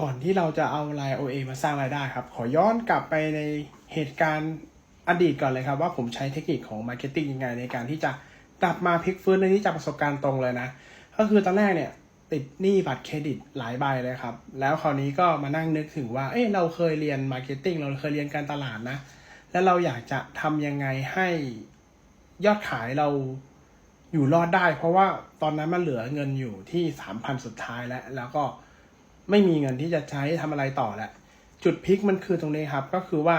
ก่อนที่เราจะเอาไลน์ OA มาสร้างรายได้ครับ ขอย้อนกลับไปในเหตุการณ์อดีตก่อนเลยครับว่าผมใช้เทคนิคของ Marketing ยังไงในการที่จะกลับมาพลิกฟื้นในที่จากประสบการณ์ตรงเลยนะ ก็คือตอนแรกเนี่ยติดหนี้บัตรเครดิตหลายใบเลยครับ แล้วคราวนี้ก็มานั่งนึกถึงว่า เอ้เราเคยเรียน Marketing เราเคยเรียนการตลาดนะ แล้วเราอยากจะทำยังไงให้ยอดขายเราอยู่รอดได้ เพราะว่าตอนนั้นมันเหลือเงินอยู่ที่สามพันสุดท้ายแล้ว แล้วก็ ไม่มีเงินที่จะใช้ทำอะไรต่อแล้วจุดพลิกมันคือตรงนี้ครับ ก็คือว่า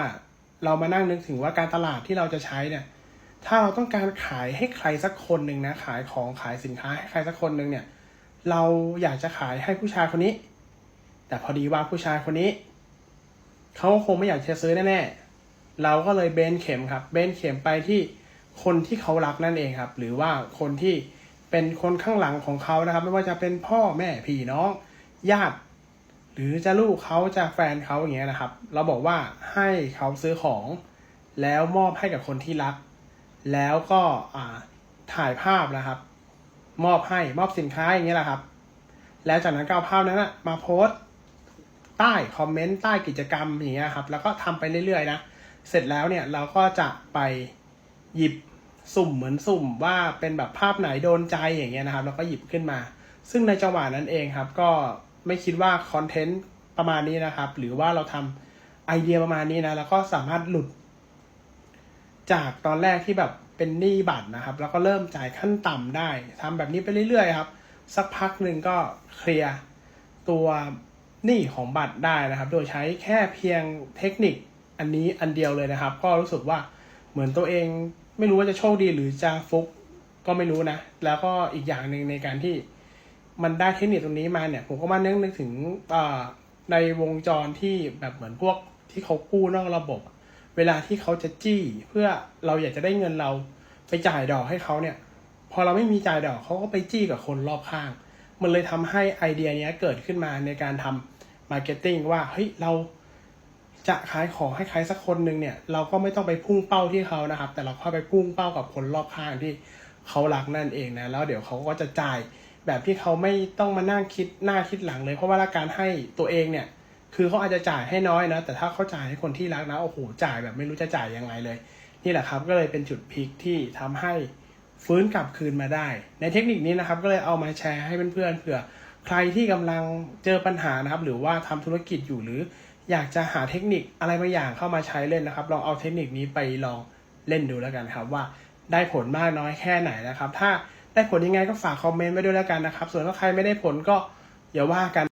เรามานั่งนึกถึงว่าการตลาดที่เราจะใช้เนี่ย ถ้าเราต้องการขายให้ใครสักคนหนึ่งนะ ขายของขายสินค้าให้ใครสักคนหนึ่งเนี่ย เราอยากจะขายให้ผู้ชายคนนี้ แต่พอดีว่าผู้ชายคนนี้เขาคงไม่อยากจะซื้อแน่ๆ เราก็เลยเบนเข็มครับ เบนเข็มไปที่คนที่เขารักนั่นเองครับ หรือว่าคนที่เป็นคนข้างหลังของเขานะครับ ไม่ว่าจะเป็นพ่อแม่พี่น้อง ญาติ หรือจะลูกเขาจะแฟนเขาอย่างเงี้ยนะครับ เราบอกว่าให้เขาซื้อของ แล้วมอบให้กับคนที่รัก แล้วก็อ่าถ่ายภาพนะครับ มอบให้มอบสินค้าอย่างเงี้ยแหละครับ แล้วจากนั้นก็เอาภาพนั้นนะมาโพสต์ใต้คอมเมนต์ใต้กิจกรรมอย่างเงี้ยครับ แล้วก็ทำไปเรื่อยๆนะเสร็จแล้วเนี่ยเราก็จะไปหยิบสุ่มเหมือนสุ่มว่าเป็นแบบภาพไหนโดนใจอย่างเงี้ยนะครับ แล้วก็หยิบขึ้นมา ซึ่งในจังหวะนั้นเองครับก็ ไม่คิดว่าคอนเทนต์ประมาณนี้นะครับ หรือว่าเราทำไอเดียประมาณนี้นะ แล้วก็สามารถหลุด จากตอนแรกที่แบบเป็นหนี้บัตรนะครับ แล้วก็เริ่มจ่ายขั้นต่ำได้ทำแบบนี้ไปเรื่อยๆครับ สักพักหนึ่งก็เคลียร์ตัวหนี้ของบัตรได้นะครับ โดยใช้แค่เพียงเทคนิคอันนี้อันเดียวเลยนะครับ ก็รู้สึกว่าเหมือนตัวเองไม่รู้ว่าจะโชคดีหรือจะฟุกก็ไม่รู้นะ แล้วก็อีกอย่างหนึ่งในการที่ มันได้เทคนิคตรงนี้มาเนี่ย ผมก็มานึกนึกถึงในวงจรที่แบบเหมือนพวกที่เขากู้นอกระบบ เวลาที่เขาจะจี้เพื่อเราอยากจะได้เงินเราไปจ่ายดอกให้เขาเนี่ย พอเราไม่มีจ่ายดอกเขาก็ไปจี้กับคนรอบข้าง มันเลยทำให้ไอเดียนี้เกิดขึ้นมาในการทำมาร์เก็ตติ้งว่าเฮ้ยเราจะขายของให้ใครสักคนหนึ่งเนี่ย เราก็ไม่ต้องไปพุ่งเป้าที่เขานะครับ แต่เราเข้าไปพุ่งเป้ากับคนรอบข้างที่เขารักนั่นเองนะแล้วเดี๋ยวเขาก็จะจ่าย แบบที่เขาไม่ต้องมานั่งคิดหน้าคิดหลังเลย เพราะว่าการให้ตัวเองเนี่ย คือเขาอาจจะจ่ายให้น้อยนะ แต่ถ้าเขาจ่ายให้คนที่รักนะโอ้โหจ่ายแบบไม่รู้จะจ่ายยังไงเลย นี่แหละครับก็เลยเป็นจุดพลิกที่ทำให้ฟื้นกลับคืนมาได้ ในเทคนิคนี้นะครับ ก็เลยเอามาแชร์ให้เพื่อนๆเผื่อใครที่กำลังเจอปัญหานะครับ หรือว่าทำธุรกิจอยู่หรือ อยากจะหาเทคนิคอะไรบางอย่างเข้ามาใช้เล่นนะครับลองเอาเทคนิคนี้ไปลองเล่นดูแล้วกันครับว่าได้ผลมากน้อยแค่ไหนนะครับ ถ้า ได้ผลยังไงก็ฝากคอมเมนต์ไว้ด้วยแล้วกันนะครับ ส่วนถ้าใครไม่ได้ผลก็อย่าว่ากัน